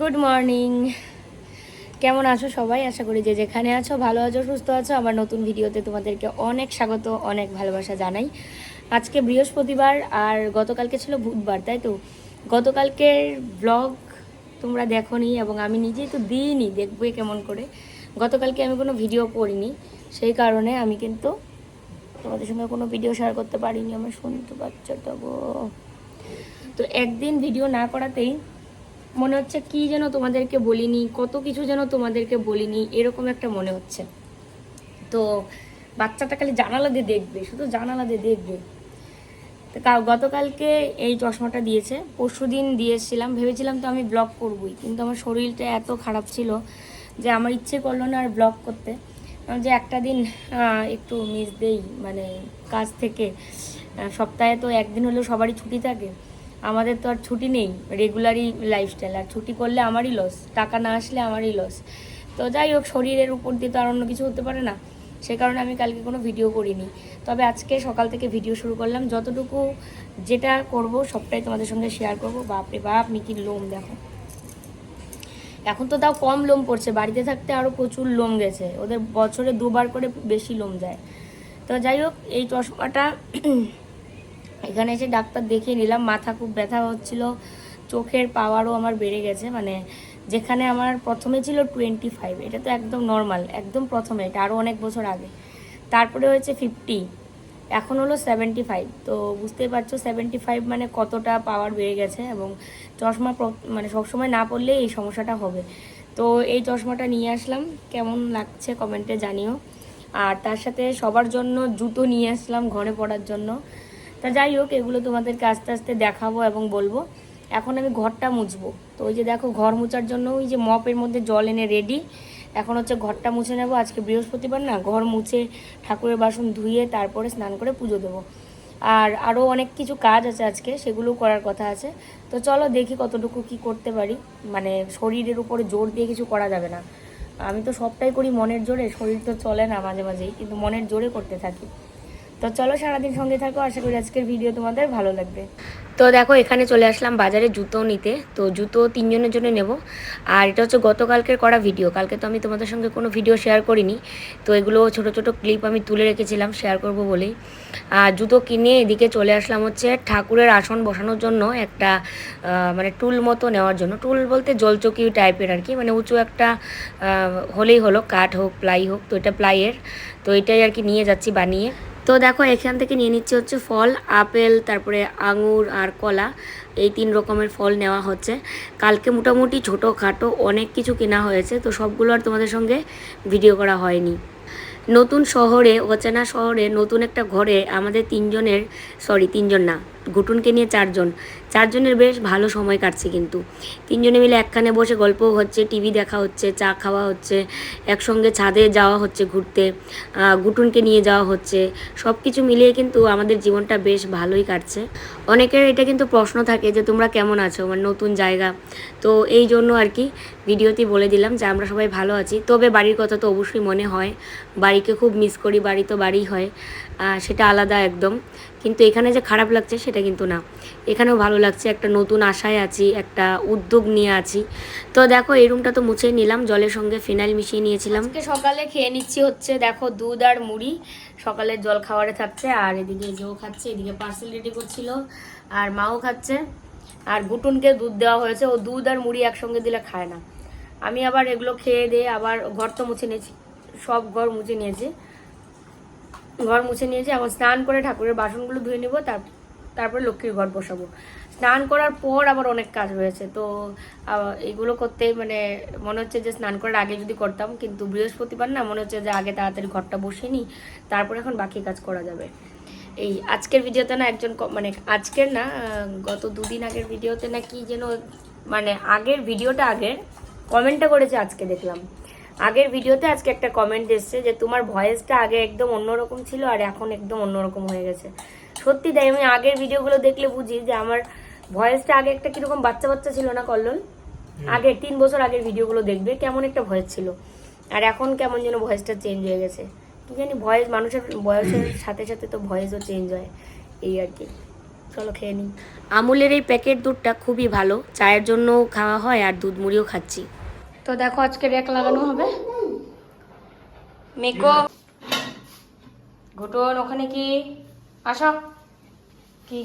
Good morning কেমন আছো সবাই? আশা করি যে যেখানে আছো, ভালো আছো, সুস্থ আছো, আমার নতুন ভিডিওতে তোমাদেরকে অনেক স্বাগত, অনেক ভালোবাসা জানাই। আজকে বৃহস্পতিবার আর গতকালকে ছিল বুধবার, তাই তো? গতকালকের ব্লগ তোমরা দেখোনি এবং আমি নিজেই তো দিইনি দেখবে কেমন করে। গতকালকে আমি কোনো ভিডিও করিনি, সেই কারণে আমি কিন্তু তোমাদের সঙ্গে কোনো ভিডিও শেয়ার করতে পারিনি, আমার শুনতে বাচ্চাটা গো। তো একদিন ভিডিও না করাতেই মনে হচ্ছে কি যেন তোমাদেরকে বলিনি, কত কিছু যেন তোমাদেরকে বলিনি, এরকম একটা মনে হচ্ছে। তো বাচ্চাটা খালি জানালা দিয়ে দেখবে, শুধু জানালা দিয়ে দেখবে। গতকালকে এই চশমাটা দিয়েছে, পরশু দিন দিয়েছিলাম, ভেবেছিলাম তো আমি ব্লগ করবই, কিন্তু আমার শরীরটা এত খারাপ ছিল যে আমার ইচ্ছে করল না আর ব্লগ করতে। যে একটা দিন একটু মিস দেই মানে কাজ থেকে সপ্তাহে তো একদিন হলেও সবারই ছুটি থাকে। আমাদের তো আর ছুটি নেই রেগুলারই লাইফস্টাইল আর ছুটি করলে আমারই লস টাকা না আসলে আমারই লস তো যাই হোক, শরীরের উপর দিয়ে তো আর অন্য কিছু হতে পারে না, সে কারণে আমি কালকে কোনো ভিডিও করিনি। তবে আজকে সকাল থেকে ভিডিও শুরু করলাম, যতটুকু যেটা করব সবটাই তোমাদের সঙ্গে শেয়ার করব। বাপরে বাপ মিকির লোম দেখো। এখন তো তাও কম লোম পড়ছে, বাড়িতে থাকতে আরও প্রচুর লোম গেছে, ওদের বছরে দুবার করে বেশি লোম যায়। তো যাই হোক, এই চশমাটা এখানে এসে ডাক্তার দেখিয়ে নিলাম, মাথা খুব ব্যথা হচ্ছিল, চোখের পাওয়ারও আমার বেড়ে গেছে মানে যেখানে আমার প্রথমে ছিল টোয়েন্টি ফাইভ এটা তো একদম নর্মাল একদম প্রথমে, এটা আরও অনেক বছর আগে। তারপরে হয়েছে ফিফটি এখন হলো সেভেন্টি ফাইভ তো বুঝতেই পারছ সেভেন্টি ফাইভ মানে কতটা পাওয়ার বেড়ে গেছে এবং চশমা মানে সবসময় না পড়লে এই সমস্যাটা হবে। তো এই চশমাটা নিয়ে আসলাম, কেমন লাগছে কমেন্টে জানিও। আর তার সাথে সবার জন্য জুতো নিয়ে আসলাম ঘরে পড়ার জন্য। তা যাই হোক, এগুলো তোমাদেরকে আস্তে আস্তে দেখাবো এবং বলব। এখন আমি ঘরটা মুছবো। তো ওই যে দেখো, ঘর মোছার জন্য ওই যে মপের মধ্যে জল এনে রেডি এখন হচ্ছে ঘরটা মুছে নেব। আজকে বৃহস্পতিবার না, ঘর মুছে ঠাকুরের বাসন ধুয়ে তারপরে স্নান করে পুজো দেবো। আর আরও অনেক কিছু কাজ আছে আজকে সেগুলো করার কথা আছে। তো চলো দেখি কতটুকু কি করতে পারি। মানে শরীরের উপরে জোর দিয়ে কিছু করা যাবে না। আমি তো সবটাই করি মনের জোরে, শরীর তো চলে না মাঝে মাঝেই, কিন্তু মনের জোরে করতে থাকি। তো চলো সারাদিন সঙ্গে থাকো, আশা করি আজকের ভিডিও তোমাদের ভালো লাগবে। তো দেখো, এখানে চলে আসলাম বাজারে জুতো নিতে। তো জুতো তিনজনের জন্য নেব। আর এটা হচ্ছে গতকালকের করা ভিডিও কালকে তো আমি তোমাদের সঙ্গে কোনো ভিডিও শেয়ার করিনি। তো এগুলো ছোট ছোট ক্লিপ আমি তুলে রেখেছিলাম শেয়ার করব বলেই। আর জুতো কিনে এদিকে চলে আসলাম হচ্ছে ঠাকুরের আসন বসানোর জন্য একটা মানে টুল মতো নেওয়ার জন্য। টুল বলতে জলচকি টাইপের আর কি মানে উঁচু একটা হলেই হলো, কাঠ হোক প্লাই হোক, তো এটা প্লাইয়ের তো এটাই আর কি নিয়ে যাচ্ছি বানিয়ে। তো দেখো, এখান থেকে নিয়ে নিচ্ছে হচ্ছে ফল, আপেল, তারপরে আঙুর আর কলা। এই তিন রকমের ফল নেওয়া হচ্ছে। কালকে মোটামুটি ছোটো খাটো অনেক কিছু কেনা হয়েছে, তো সবগুলো আর তোমাদের সঙ্গে ভিডিও করা হয়নি। নতুন শহরে, অচেনা শহরে নতুন একটা ঘরে আমাদের তিনজনের সরি তিনজন না ঘুটুনকে নিয়ে চারজন। চারজনের বেশ ভালো সময় কাটছে কিন্তু। তিনজনে মিলে একখানে বসে গল্পও হচ্ছে, টিভি দেখা হচ্ছে, চা খাওয়া হচ্ছে, একসঙ্গে ছাদে যাওয়া হচ্ছে ঘুরতে গুটুনকে নিয়ে যাওয়া হচ্ছে। সব কিছু মিলিয়ে কিন্তু আমাদের জীবনটা বেশ ভালোই কাটছে। অনেকের এটা কিন্তু প্রশ্ন থাকে যে, তোমরা কেমন আছো? মানে নতুন জায়গা। তো এই জন্য আর কি ভিডিওতেই বলে দিলাম যে, আমরা সবাই ভালো আছি। তবে বাড়ির কথা তো অবশ্যই মনে হয়। বাড়িকে খুব মিস করি, বাড়ি তো বাড়ি হয়। সেটা আলাদা একদম। কিন্তু এখানে যে খারাপ লাগছে সেটা কিন্তু না। এখানেও ভালো লাগছে, একটা নতুন আশায় আছি, একটা উদ্যোগ নিয়ে আছি। তো দেখো, এই রুমটা তো মুছেই নিলাম, জলের সঙ্গে ফিনাইল মিশিয়ে নিয়েছিলাম। আজকে সকালে খেয়ে নিচ্ছি হচ্ছে, দেখো, দুধ আর মুড়ি। সকালে জল খাওয়ারে থাকছে, আর এদিকে যেও খাচ্ছে, এদিকে পার্সেল রেডি করছিল, আর মাও খাচ্ছে। আর গুটুনকে দুধ দেওয়া হয়েছে, ও দুধ আর মুড়ি একসঙ্গে দিলে খায় না। আমি আবার এগুলো খেয়ে দিয়ে আবার ঘর তো মুছে নিয়েছি, সব ঘর মুছে নিয়েছি। ঘর মুছে নিয়েছি, এখন স্নান করে ঠাকুরের বাসনগুলো ধুয়ে নিব, তার, তারপরে লক্ষ্মীর ঘর বসাবো। স্নান করার পর আবার অনেক কাজ রয়েছে, তো এগুলো করতে মানে মনে হচ্ছে যে স্নান করার আগে যদি করতাম, কিন্তু বৃহস্পতিবার না মনে হচ্ছে যে আগে তাড়াতাড়ি ঘরটা বসিয়ে নিই, তারপরে এখন বাকি কাজ করা যাবে। এই আজকের ভিডিওতে না একজন মানে আজকের না গত দুদিন আগের ভিডিওতে না কি যেন মানে আগের ভিডিওটা আগের, কমেন্টটা করেছে আজকে দেখলাম। আগের ভিডিওতে আজকে একটা কমেন্ট এসছে যে তোমার ভয়েসটা আগে একদম অন্যরকম ছিল আর এখন একদম অন্যরকম হয়ে গেছে। সত্যি তাই আমি আগের ভিডিওগুলো দেখলে বুঝি যে আমার ভয়েসটা আগে একটা কীরকম বাচ্চা বাচ্চা ছিল না কল্লোল? আগে তিন বছর আগের ভিডিওগুলো দেখবে কেমন একটা ভয়েস ছিল। আর এখন কেমন যেন ভয়েসটা চেঞ্জ হয়ে গেছে। কি জানি ভয়েস মানুষের বয়সের সাথে সাথে তো ভয়েসও চেঞ্জ হয় এই আর কি। চলো খেয়ে নিই আমুলের এই প্যাকেট দুধটা খুবই ভালো। চায়ের জন্য খাওয়া হয় আর দুধ মুড়িও খাচ্ছি। তো দেখো আজকে রেক লাগানো হবে। মেকো। ঘটন, ওখানে কি? আসো। কি?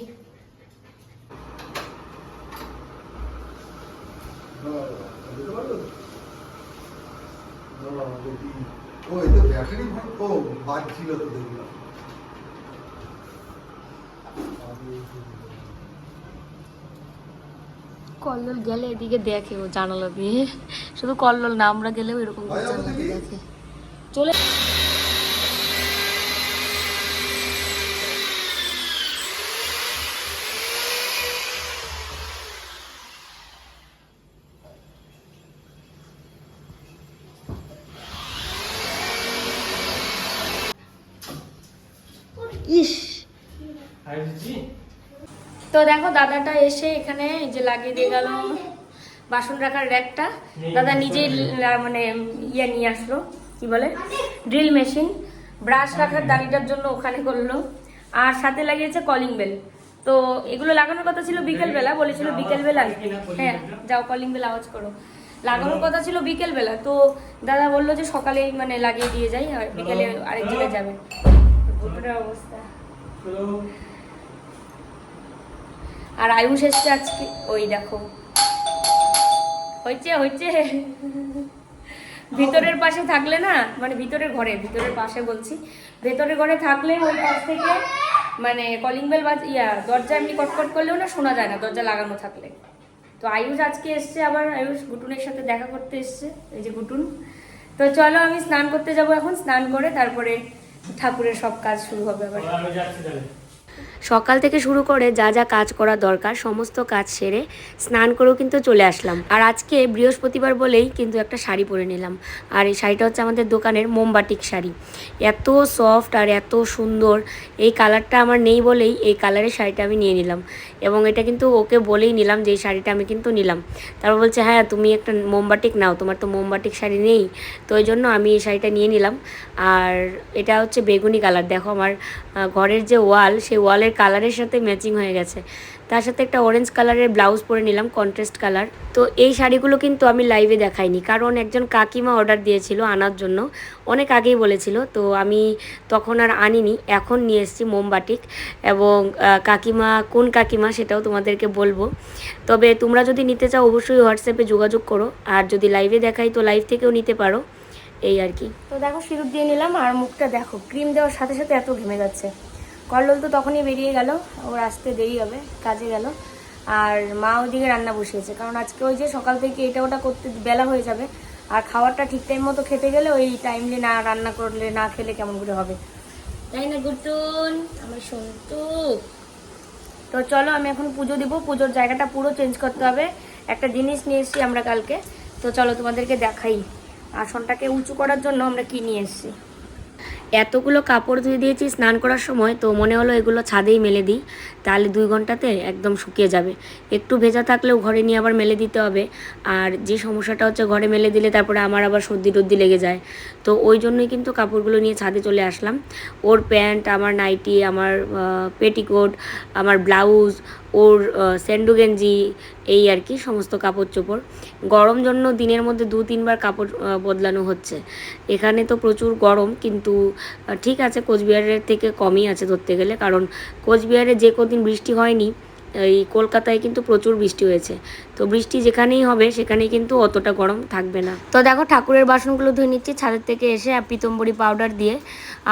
ছিল তো দেখলাম। কল্লোল গেলে এদিকে দেখে ও জানালা দিয়ে। শুধু কল্লোল না আমরা গেলেও এরকম জানালা দিয়ে দেখে। চলে ইস তো দেখো দাদাটা এসে এখানে যে লাগিয়ে দিয়ে গেল বাসন রাখার র্যাকটা। দাদা নিজেই মানে ইয়ে নিয়ে আসলো কি বলে? Drill machine. ব্রাশ রাখার দাড়িটার জন্য ওখানে করল। আর সাথে লাগিয়েছে কলিং বেল তো এগুলো লাগানোর কথা ছিল বিকেলবেলা বলেছিল বিকেল বেলা হ্যাঁ যাও কলিং বেল আওয়াজ করো। লাগানোর কথা ছিল বিকেলবেলা। তো দাদা বলল যে সকালেই মানে লাগিয়ে দিয়ে যাই আর বিকেলে আরেক জায়গায় যাবে। অবস্থা। আর আয়ুষ এসছে আজকে। ওই দেখো। হয়েছে হয়েছে। ভিতরের পাশে থাকলে না মানে ভিতরের ঘরে, ভিতরের পাশে বলছি, ভেতরের ঘরে থাকলে ওই পাশ থেকে মানে কলিং বেল বাজ, ইয়া, দরজা এমনি কটকট করলেও না শোনা যায় না, দরজা লাগানো থাকলে। তো আয়ুষ আজকে এসছে, আবার আয়ুষ গুটুনের সাথে দেখা করতে এসছে, এই যে গুটুন। তো চলো আমি স্নান করতে যাব এখন, স্নান করে তারপরে ঠাকুরের সব কাজ শুরু হবে আবার। সকাল থেকে শুরু করে যা যা কাজ করা দরকার, সমস্ত কাজ সেরে স্নান করেও কিন্তু চলে আসলাম। আর আজকে বৃহস্পতিবার বলেই কিন্তু একটা শাড়ি পরে নিলাম। আর এই শাড়িটা হচ্ছে আমাদের দোকানের মোমবাটিক শাড়ি। এত সফট আর এত সুন্দর, এই কালারটা আমার নেই বলেই এই কালারের শাড়িটা আমি নিয়ে নিলাম। এবং এটা কিন্তু ওকে বলেই নিলাম যে এই শাড়িটা আমি কিন্তু নিলাম। তারপর বলছে হ্যাঁ তুমি একটা মোমবাটিক নাও, তোমার তো মোমবাটিক শাড়ি নেই। তো ওই জন্য আমি এই শাড়িটা নিয়ে নিলাম। আর এটা হচ্ছে বেগুনি কালার দেখো আমার ঘরের যে ওয়াল সেই ওয়ালের কালারের সাথে ম্যাচিং হয়ে গেছে। তার সাথে একটা অরেঞ্জ কালারের ব্লাউজ পরে নিলাম কন্ট্রাস্ট কালার তো এই শাড়িগুলো কিন্তু আমি লাইভে দেখাইনি, কারণ একজন কাকিমা অর্ডার দিয়েছিল আনার জন্য। অনেক আগেই বলেছিল, তো আমি তখন আর আনিনি, এখন নিয়ে এসেছি মোমবাটিক এবং কাকিমা, কোন কাকিমা সেটাও তোমাদেরকে বলব। তবে তোমরা যদি নিতে চাও, অবশ্যই হোয়াটসঅ্যাপে যোগাযোগ করো। আর যদি লাইভে দেখাই, তো লাইভ থেকেও নিতে পারো। এই আর কি। তো দেখো, সিঁদুর দিয়ে নিলাম, আর মুখটা দেখো, ক্রিম দেওয়ার সাথে সাথে এত ঘেমে যাচ্ছে। কল্লোল তো তখনই বেরিয়ে গেল, ওর আসতে দেরি হবে, কাজে গেল। আর মা ওইদিকে রান্না বসিয়েছে, কারণ আজকে ওই যে সকাল থেকে এটা ওটা করতে বেলা হয়ে যাবে, আর খাবারটা ঠিক টাইম মতো খেতে গেলে ওই টাইমলি না রান্না করলে, না খেলে কেমন করে হবে। তাই না গুটুন আমার সন্তু। তো চলো, আমি এখন পুজো দিব, পুজোর জায়গাটা পুরো চেঞ্জ করতে হবে। একটা জিনিস নিয়ে এসেছি আমরা কালকে, তো চলো তোমাদেরকে দেখাই। আসনটাকে উঁচু করার জন্য আমরা কি নিয়ে এসেছি? এতগুলো কাপড় ধুয়ে দিয়েছি স্নান করার সময় তো মনে হলো এগুলো ছাদেই মেলে দিই। তাহলে দুই ঘন্টাতে একদম শুকিয়ে যাবে। একটু ভেজা থাকলেও ঘরে নিয়ে আবার মেলে দিতে হবে। আর যে সমস্যাটা হচ্ছে ঘরে মেলে দিলে তারপরে আমার আবার সর্দি টর্দি লেগে যায়। তো ওই জন্যই কিন্তু কাপড়গুলো নিয়ে ছাদে চলে আসলাম। ওর প্যান্ট, আমার নাইটি, আমার পেটিকোট, আমার ব্লাউজ, ওর স্যান্ডো গেঞ্জি, এই আর কি সমস্ত কাপড় চোপড়। গরম জন্য দিনের মধ্যে দু তিনবার কাপড় বদলানো হচ্ছে। এখানে তো প্রচুর গরম, কিন্তু ঠিক আছে কোচবিহারের থেকে কমই আছে ধরতে গেলে। কারণ কোচবিহারে যে কদিন বৃষ্টি হয়নি, এই কলকাতায় কিন্তু প্রচুর বৃষ্টি হয়েছে। তো বৃষ্টি যেখানেই হবে, সেখানেই কিন্তু অতটা গরম থাকবে না। তো দেখো, ঠাকুরের বাসনগুলো ধুয়ে নিচ্ছি, ছাদের থেকে এসে পিতম্বরী পাউডার দিয়ে।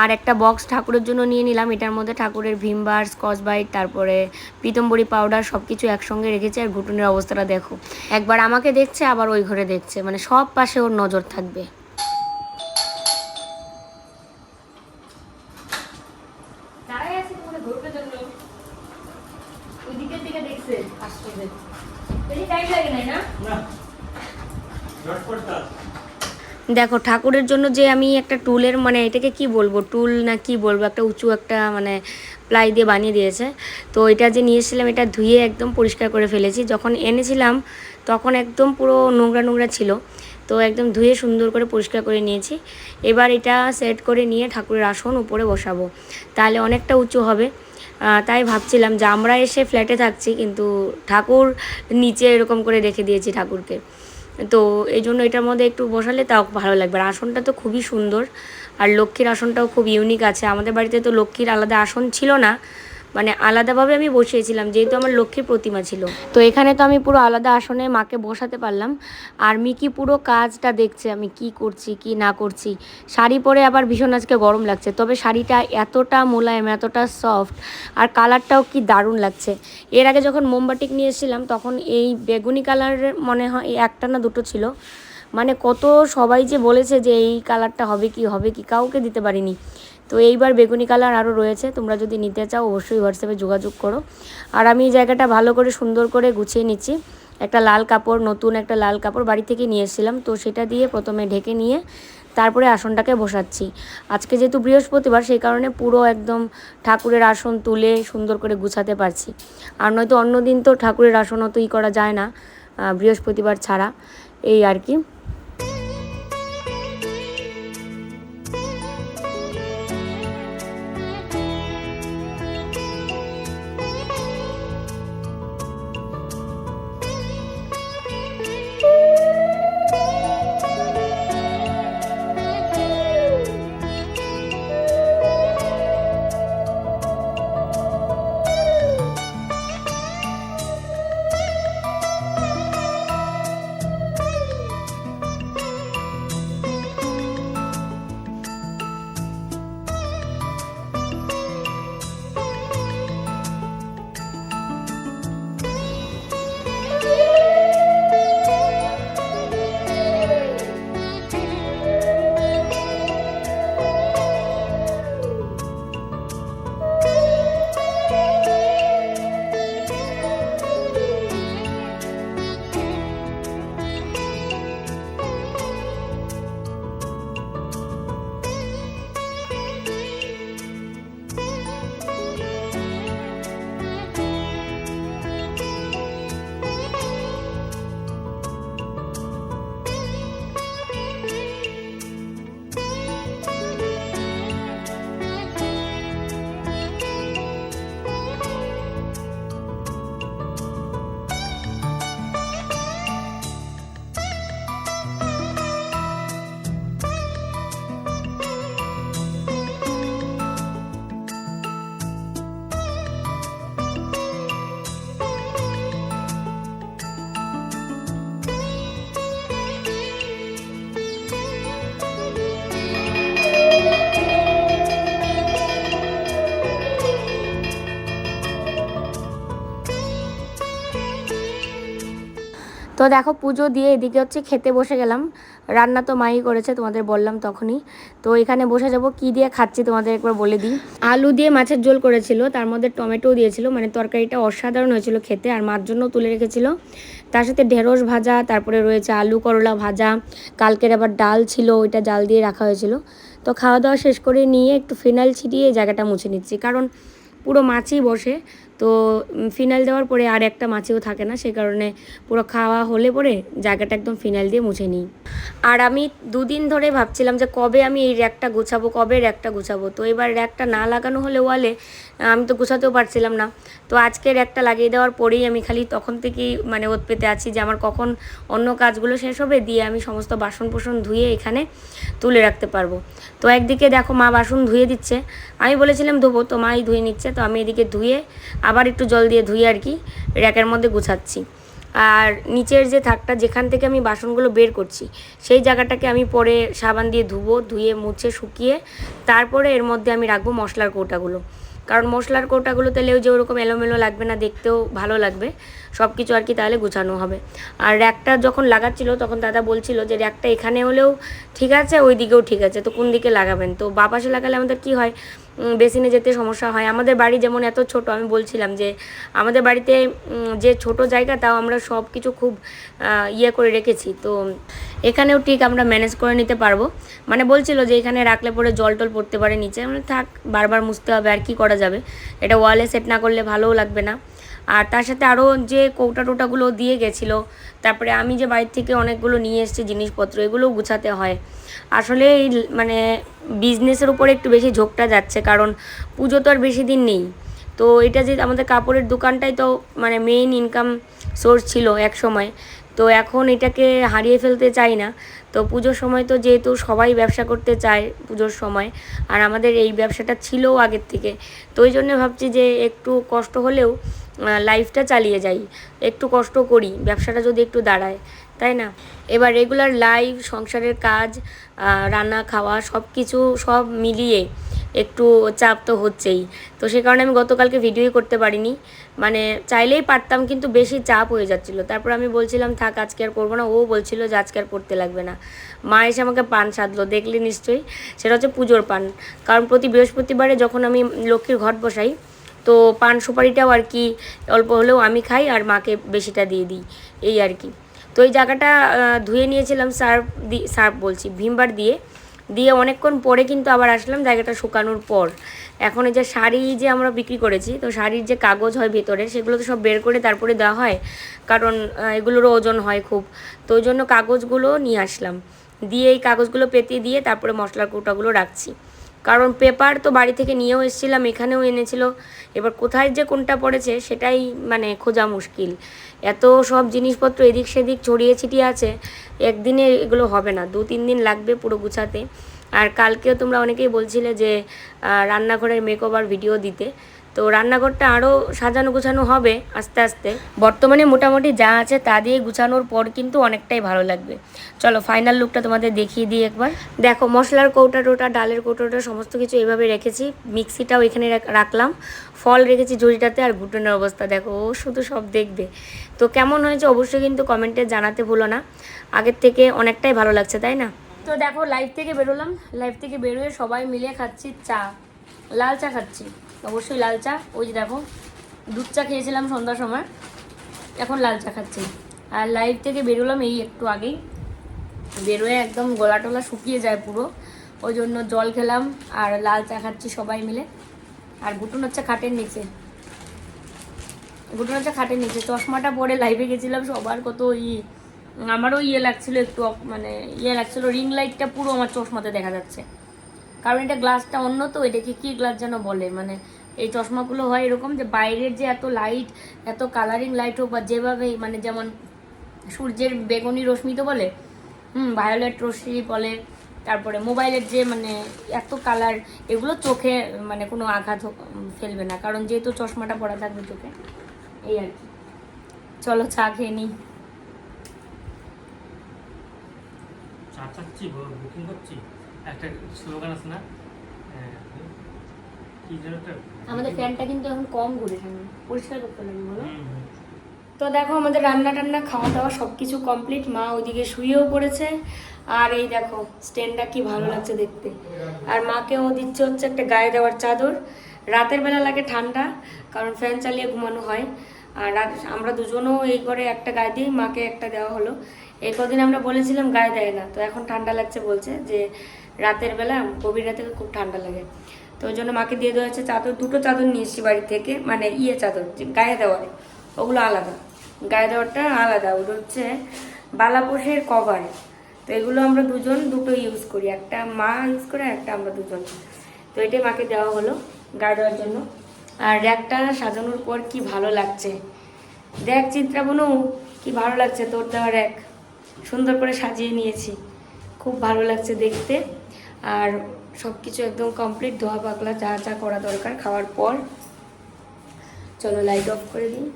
আর একটা বক্স ঠাকুরের জন্য নিয়ে নিলাম, এটার মধ্যে ঠাকুরের ভিমবার স্কচ বাইট তারপরে পিতম্বরী পাউডার সব কিছু একসঙ্গে রেখেছে আর ঘুটনের অবস্থাটা দেখো। একবার আমাকে দেখছে, আবার ওই ঘরে দেখছে মানে সব পাশে ওর নজর থাকবে। দেখো, ঠাকুরের জন্য যে আমি একটা টুলের মানে এটাকে কি বলব, টুল না কি বলব, একটা উঁচু একটা মানে প্লাই দিয়ে বানিয়ে দিয়েছে। তো এটা যে নিয়েছিলাম এটা ধুয়ে একদম পরিষ্কার করে ফেলেছি। যখন এনেছিলাম, তখন একদম পুরো নোংরা নোংরা ছিল। তো একদম ধুয়ে সুন্দর করে পরিষ্কার করে নিয়েছি। এবার এটা সেট করে নিয়ে ঠাকুরের আসন উপরে বসাবো। তাহলে অনেকটা উঁচু হবে। তাই ভাবছিলাম যে আমরা এসে ফ্ল্যাটে থাকছি, কিন্তু ঠাকুর নিচে এরকম করে রেখে দিয়েছি ঠাকুরকে। তো এই জন্য এটার মধ্যে একটু বসালে তাও ভালো লাগবে। আর আসনটা তো খুবই সুন্দর, আর লক্ষ্মীর আসনটাও খুব ইউনিক আছে। আমাদের বাড়িতে তো লক্ষ্মীর আলাদা আসন ছিল না মানে আলাদাভাবে আমি বসিয়েছিলাম, যেহেতু আমার লক্ষ্মীর প্রতিমা ছিল। তো এখানে তো আমি পুরো আলাদা আসনে মাকে বসাতে পারলাম। আর মিকি পুরো কাজটা দেখছে, আমি কি করছি, কি না করছি। শাড়ি পরে আবার ভীষণ আজকে গরম লাগছে, তবে শাড়িটা এতটা মোলায়েম, এতটা সফট আর কালারটাও কি দারুণ লাগছে। এর আগে যখন মোমবাটিক নিয়ে এসেছিলাম, তখন এই বেগুনি কালারের মনে হয় একটা না দুটো ছিল। মানে কত সবাই যে বলেছে যে এই কালারটা হবে কি হবে কি, কাউকে দিতে পারিনি। তো এইবার বেগুনি কালার আরও রয়েছে, তোমরা যদি নিতে চাও অবশ্যই হোয়াটসঅ্যাপে যোগাযোগ করো। আর আমি এই জায়গাটা ভালো করে সুন্দর করে গুছিয়ে নিচ্ছি। একটা লাল কাপড়, নতুন একটা লাল কাপড় বাড়ি থেকে নিয়ে এসেছিলাম, তো সেটা দিয়ে প্রথমে ঢেকে নিয়ে তারপরে আসনটাকে বসাচ্ছি। আজকে যেহেতু বৃহস্পতিবার, সেই কারণে পুরো একদম ঠাকুরের আসন তুলে সুন্দর করে গুছাতে পারছি। আর নয়তো অন্য দিন তো ঠাকুরের আসন অত ই করা যায় না বৃহস্পতিবার ছাড়া, এই আর কি। দেখো পুজো দিয়ে এদিকে হচ্ছে খেতে বসে গেলাম। রান্না তো মাই করেছে, তোমাদের বললাম তখনই। তো এখানে বসে যাব, কি দিয়ে খাচ্ছি তোমাদের একবার বলে দিই। আলু দিয়ে মাছের ঝোল করেছিল, তার মধ্যে টমেটো দিয়েছিল মানে তরকারিটা অসাধারণ হয়েছিল খেতে আর মার জন্য তুলে রেখেছিল। তার সাথে ঢেঁড়স ভাজা, তারপরে রয়েছে আলু করলা ভাজা, কালকের আবার ডাল ছিল, ওইটা জাল দিয়ে রাখা হয়েছিল। তো খাওয়া দাওয়া শেষ করে নিয়ে একটু ফিনাইল ছিটিয়ে জায়গাটা মুছে নিচ্ছি, কারণ পুরো মাছই বসে। তো ফিনাইল দেওয়ার পরে আর একটা মাছিও থাকে না, সে কারণে পুরো খাওয়া হলে পরে জায়গাটা একদম ফিনাইল দিয়ে মুছে নিই। আর আমি দুদিন ধরে ভাবছিলাম যে কবে আমি এই র্যাকটা গোছাবো, কবে র্যাকটা গোছাবো? তো এবার র্যাকটা না লাগানো হলে ওয়ালে আমি তো গুছাতেও পারছিলাম না। তো আজকে র্যাকটা লাগিয়ে দেওয়ার পরেই আমি খালি তখন থেকেই মানে ওত পেতে আছি যে আমার কখন অন্য কাজগুলো শেষ হবে, দিয়ে আমি সমস্ত বাসন পোষণ ধুয়ে এখানে তুলে রাখতে পারব। তো একদিকে দেখো মা বাসন ধুয়ে দিচ্ছে। আমি বলেছিলাম ধোবো, তো মাই ধুয়ে নিচ্ছে, তো আমি এদিকে ধুয়ে আবার একটু জল দিয়ে ধুয়ে আর কি র্যাকের মধ্যে গুছাচ্ছি। আর নিচের যে থাকটা, যেখান থেকে আমি বাসনগুলো বের করছি, সেই জায়গাটাকে আমি পরে সাবান দিয়ে ধুবো, ধুয়ে মুছে শুকিয়ে তারপরে এর মধ্যে আমি রাখব মশলার কৌটাগুলো। কারণ মশলার কৌটাগুলো তাহলে ওই যে ওরকম এলোমেলো লাগবে না, দেখতেও ভালো লাগবে। সব কিছু আর কি তাহলে গুছানো হবে। আর র্যাকটা যখন লাগাচ্ছিল, তখন দাদা বলছিল যে র্যাকটা এখানে হলেও ঠিক আছে ওই দিকেও ঠিক আছে। তো কোন দিকে লাগাবেন? তো বা পাশে লাগালে আমাদের কি হয়? বেসিনে যেতে সমস্যা হয়। আমাদের বাড়ি যেমন এত ছোট, আমি বলছিলাম যে আমাদের বাড়িতে যে ছোট জায়গা, তাও আমরা সব কিছু খুব ইয়ে করে রেখেছি। তো এখানেও ঠিক আমরা ম্যানেজ করে নিতে পারব। মানে বলছিল যে এখানে রাখলে পরে জল টল পড়তে পারে নিচে। মানে থাক, বারবার মুছতে হবে, আর কি করা যাবে? এটা ওয়ালে সেট না করলে ভালোও লাগবে না। আর তার সাথে আরও যে কৌটা টোটাগুলো দিয়ে গেছিল, তারপরে আমি যে বাড়ির থেকে অনেকগুলো নিয়ে এসেছি জিনিসপত্র, এগুলোও গুছাতে হয়। আসলে এই মানে বিজনেসের উপরে একটু বেশি ঝোঁকটা যাচ্ছে, কারণ পুজো তো আর বেশি দিন নেই। তো এটা যে আমাদের কাপড়ের দোকানটাই তো মানে মেইন ইনকাম সোর্স ছিল এক সময়। তো এখন এটাকে হারিয়ে ফেলতে চাই না। তো পুজোর সময় তো যেহেতু সবাই ব্যবসা করতে চায় পুজোর সময়, আর আমাদের এই ব্যবসাটা ছিলও আগের থেকে। তো ওই জন্য ভাবছি যে একটু কষ্ট হলেও লাইফটা চালিয়ে যাই। একটু কষ্ট করি, ব্যবসাটা যদি একটু দাঁড়ায়, তাই না? এবার রেগুলার লাইফ সংসারের কাজ রান্না খাওয়া সব কিছু সব মিলিয়ে একটু চাপ তো হচ্ছেই। তো সে কারণে আমি গতকালকে ভিডিওই করতে পারিনি। মানে চাইলেই পারতাম, কিন্তু বেশি চাপ হয়ে যাচ্ছিল। তারপর আমি বলছিলাম, থাক, আজকে আর করব না। ও বলছিল যে, আজকে আর করতে লাগবে না। মা এসে আমাকে পান সাধলো, দেখলে নিশ্চয়ই? সেটা হচ্ছে পুজোর পান। কারণ প্রতি বৃহস্পতিবারে যখন আমি লক্ষ্মীর ঘট বসাই, তো পান সুপারিটাও আর কি অল্প হলেও আমি খাই আর মাকে বেশিটা দিয়ে দিই। এই আর কি। তো এই জায়গাটা ধুয়ে নিয়েছিলাম সার্ফ দি, সার্ফ বলছি, ভিমবার দিয়ে। দিয়ে অনেকক্ষণ পরে কিন্তু আবার আসলাম জায়গাটা শুকানোর পর। এখন এই যে শাড়ি যে আমরা বিক্রি করেছি, তো শাড়ির যে কাগজ হয় ভেতরে, সেগুলো তো সব বের করে তারপরে দেওয়া হয়, কারণ এগুলোরও ওজন হয় খুব। তো ওই জন্য কাগজগুলো নিয়ে আসলাম। দিয়ে এই কাগজগুলো পেতে দিয়ে তারপরে মশলার কৌটাগুলো রাখছি। কারণ পেপার তো বাড়ি থেকে নিয়েও এসেছিলাম, এখানেও এনেছিল। এবার কোথায় যে কোনটা পড়েছে সেটাই মানে খোঁজা মুশকিল। এত সব জিনিসপত্র এদিক সেদিক ছড়িয়ে ছিটিয়ে আছে, একদিনে এগুলো হবে না, দু তিন দিন লাগবে পুরো গুছাতে। আর কালকেও তোমরা অনেকেই বলছিলে যে রান্নাঘরের মেকওভার ভিডিও দিতে। তো রান্নাঘরটা আরও সাজানো গোছানো হবে আস্তে আস্তে। বর্তমানে মোটামুটি যা আছে তা দিয়ে গুছানোর পর কিন্তু অনেকটাই ভালো লাগবে। চলো ফাইনাল লুকটা তোমাদের দেখিয়ে দিই একবার। দেখো মশলার কৌটা টোটা, ডালের কৌটোটা সমস্ত কিছু এইভাবে রেখেছি। মিক্সিটাও এখানে রাখ- রাখলাম। ফল রেখেছি ঝুড়িটাতে আর ঘুটনের অবস্থা। দেখো ও শুধু সব দেখবে। তো কেমন হয়েছে অবশ্যই কিন্তু কমেন্টে জানাতে ভুলো না। আগের থেকে অনেকটাই ভালো লাগছে, তাই না? তো দেখো লাইভ থেকে বেরোলাম। লাইভ থেকে বেরোয় সবাই মিলে খাচ্ছি চা, লাল চা খাচ্ছি। অবশ্যই লাল চা। ওই যে দেখো, দুধ চা খেয়েছিলাম সন্ধ্যার সময়। এখন লাল চা খাচ্ছি। আর লাইভ থেকে বেরোলাম এই একটু আগেই। বেরোয় একদম গলা টলা শুকিয়ে যায় পুরো। ওই জন্য জল খেলাম আর লাল চা খাচ্ছি সবাই মিলে। আর গুটুন হচ্ছে খাটের নিচে। গুটুন হচ্ছে খাটের নিচে। চশমাটা পরে লাইভে গেছিলাম সবার কত ই, আমারও ইয়ে লাগছিল একটু মানে ইয়ে লাগছিল রিং লাইটটা পুরো আমার চশমাতে দেখা যাচ্ছে। কারণ এটা গ্লাসটা অন্য তো এটাকে কি গ্লাস যেন বলে? মানে এই চশমাগুলো হয় এরকম যে বাইরের যে এত লাইট এত কালারিং লাইট হোক বা যেভাবে মানে যেমন সূর্যের বেগুনি রশ্মি তো বলে? হুম ভায়োলেট রশ্মি বলে, তারপরে মোবাইলের যে মানে এত কালার এগুলো চোখে মানে কোনো আঘাত ফেলবে না। কারণ যেহেতু চশমাটা পরা থাকবে চোখে, এই আর কি। চলো চা খেয়ে নিই। চা চাচ্ছি বুকিং করছি একটা স্লোগান আছে না? হ্যাঁ, আমাদের ফ্যানটা কিন্তু এখন কম ঘুরে সামনে পরিষ্কার করতে লাগবে বলো। তো দেখো আমাদের রান্না টান্না খাওয়া দাওয়া সব কিছু কমপ্লিট মা ওইদিকে শুয়েও পড়েছে। আর এই দেখো স্ট্যান্ডটা কি ভালো লাগছে দেখতে। আর মাকেও দিচ্ছে হচ্ছে একটা গায়ে দেওয়ার চাদর। রাতের বেলা লাগে ঠান্ডা কারণ ফ্যান চালিয়ে ঘুমানো হয়। আর রাত আমরা দুজনও এই করে একটা গায়ে দিই মাকে একটা দেওয়া হলো। এই কদিন আমরা বলেছিলাম গায়ে দেয় না তো এখন ঠান্ডা লাগছে বলছে যে রাতের বেলা গভীর রাতে খুব ঠান্ডা লাগে। তো ওই জন্য মাকে দিয়ে দেওয়া হচ্ছে চাদর, দুটো চাদর নিয়ে বাড়ি থেকে মানে ইয়ে চাদর, যে গায়ে দেওয়ার, ওগুলো আলাদা। গায়ে দেওয়ারটা আলাদা ওটা হচ্ছে বালাপোষের কভার। তো এগুলো আমরা দুজন দুটো ইউজ করি, একটা মা ইউজ করে একটা আমরা দুজন। তো এটাই মাকে দেওয়া হলো গায়ে দেওয়ার জন্য। আর র্যাকটা সাজানোর পর কি ভালো লাগছে। দেখ চিত্রা বোনু, কি ভালো লাগছে তোর দেওয়া র্যাক। সুন্দর করে সাজিয়ে নিয়েছি। খুব ভালো লাগছে দেখতে। আর সব কিছু একদম কমপ্লিট ধোয়া পাকলা যা যা করা দরকার খাওয়ার পর। চলো লাইট অফ করে দিই।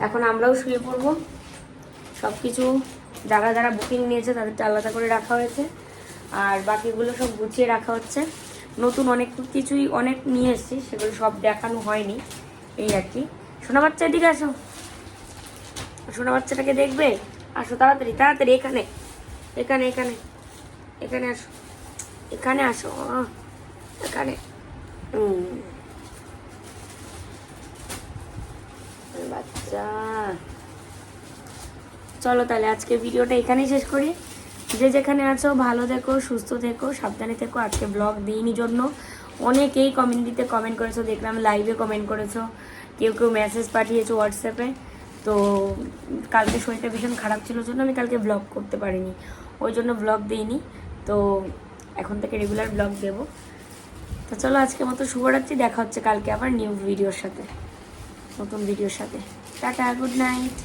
এখন আমরাও শুয়ে পড়ব। সব কিছু যারা যারা বুকিং নিয়েছে, তাদেরকে আলাদা করে রাখা হয়েছে। আর বাকিগুলো সব গুছিয়ে রাখা হচ্ছে। নতুন অনেক কিছুই, অনেক নিয়ে এসেছি, সেগুলো সব দেখানো হয়নি। এই আর কি। সোনা বাচ্চা, এদিকে আসো। সোনা বাচ্চাটাকে দেখবে? আসো তাড়াতাড়ি তাড়াতাড়ি, এখানে। এখানে এখানে। এখানে আসো। এখানে আসো এখানে। বাচ্চা। চলো তাহলে আজকে ভিডিওটা এখানেই শেষ করি। যে যেখানে আছো, ভালো থেকো, সুস্থ থেকো, সাবধানে থেকো। আজকে ব্লগ দিইনি জন্য। অনেকেই কমেন্ট দিতে কমেন্ট করেছ, দেখলাম লাইভে কমেন্ট করেছ। কেউ কেউ মেসেজ পাঠিয়েছো হোয়াটসঅ্যাপে তো কালকে শরীরটা ভীষণ খারাপ ছিল জন্য আমি কালকে ব্লগ করতে পারিনি। ওই জন্য ব্লগ দিইনি। তো এখন থেকে রেগুলার ব্লগ দেবো। তো চলো আজকে মতো শুভরাত্রি, দেখা হচ্ছে কালকে আবার নিউ ভিডিওর সাথে, নতুন ভিডিওর সাথে। Tata good night